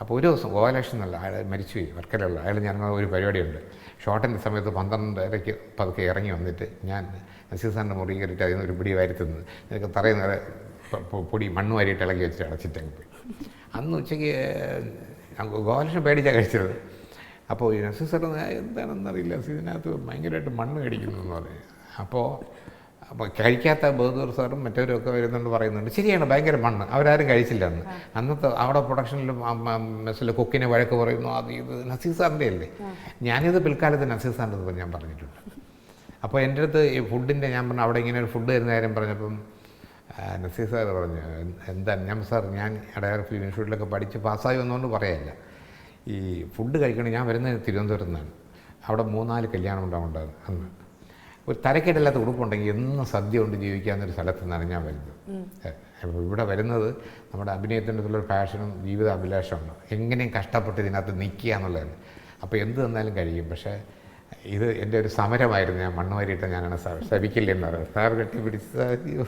അപ്പോൾ ഒരു ദിവസം ഗോപാലകൃഷ്ണൻ എന്നല്ല അയാൾ മരിച്ചുപോയി വർക്കലുള്ള അയാൾ ഞങ്ങൾ ഒരു പരിപാടിയുണ്ട്. ഷോട്ടിന്റെ സമയത്ത് പന്ത്രണ്ടരയ്ക്ക് പതുക്കെ ഇറങ്ങി വന്നിട്ട് ഞാൻ നസീർ സാറിന്റെ മുറി കയറിയിട്ട് അതിൽ നിന്ന് ഒരു പിടി വാരി തിന്ന്. എനിക്ക് തറയിൽ നിന്ന് പൊടി മണ്ണ് വാരിയിട്ട് ഇളകി വെച്ചിട്ട് അടച്ചിട്ടങ്ങ് പോയി. അന്ന് ഉച്ചയ്ക്ക് ഞാൻ ഗോപാലകൃഷ്ണൻ പേടിച്ചാണ് കഴിച്ചത്. അപ്പോൾ നസീർ സാർ എന്താണെന്നറിയില്ല ഇതിനകത്ത് ഭയങ്കരമായിട്ട് മണ്ണ് കടിക്കുന്നു എന്ന് പറഞ്ഞു. അപ്പോൾ അപ്പോൾ കഴിക്കാത്ത ബഹദൂർ സാറും മറ്റവരും ഒക്കെ വരുന്നുണ്ട് പറയുന്നുണ്ട്. ശരിയാണ് ഭയങ്കര മണ്ണ്. അവരാരും കഴിച്ചില്ല അന്ന് അന്നത്തെ അവിടെ പ്രൊഡക്ഷനിലും മെസ്സിൽ കുക്കിനെ വഴക്ക് പറയുന്നു അത് ഇത് നസീർ സാറിന്റെ അല്ലേ ഞാനിത് പിൽക്കാലത്ത് നസീർ സാറിന്റെ ഞാൻ പറഞ്ഞിട്ടുണ്ട്. അപ്പോൾ എന്റെ അടുത്ത് ഈ ഫുഡിന്റെ ഞാൻ പറഞ്ഞു അവിടെ ഇങ്ങനെ ഒരു ഫുഡ് തരുന്ന കാര്യം പറഞ്ഞപ്പം നസീർ സാർ പറഞ്ഞു എന്താ ഞാൻ സാർ ഞാൻ അടയാർ ഫിലിം ഇൻസ്റ്റിറ്റ്യൂട്ടിലൊക്കെ പഠിച്ച് പാസ്സായി വന്നുകൊണ്ട് പറയല്ല. ഈ ഫുഡ് കഴിക്കണം ഞാൻ വരുന്നത് തിരുവനന്തപുരത്ത് നിന്നാണ്. അവിടെ മൂന്നാൽ കല്യാണം ഉണ്ടാവുണ്ടായിരുന്നു അന്ന്. ഒരു തരക്കേടില്ലാത്ത ഉടുപ്പുണ്ടെങ്കിൽ എന്നും സദ്യ കൊണ്ട് ജീവിക്കാവുന്നൊരു സ്ഥലത്ത് നിന്നാണ് ഞാൻ വരുന്നത്. അപ്പോൾ ഇവിടെ വരുന്നത് നമ്മുടെ അഭിനയത്തിന്റെ ഉള്ളൊരു പാഷനും ജീവിത അഭിലാഷമാണ്. എങ്ങനെയും കഷ്ടപ്പെട്ട് ഇതിനകത്ത് നിൽക്കുക എന്നുള്ളതാണ് അപ്പോൾ എന്ത് തന്നാലും കഴിയും. പക്ഷേ ഇത് എന്റെ ഒരു സമരമായിരുന്നു. ഞാൻ മണ്ണ് വാരിയിട്ട് ഞാനാണ് സാർ ശ്രമിക്കില്ലെന്ന് പറയുന്നത്. സാർ കെട്ടി പിടിച്ച് അയ്യോ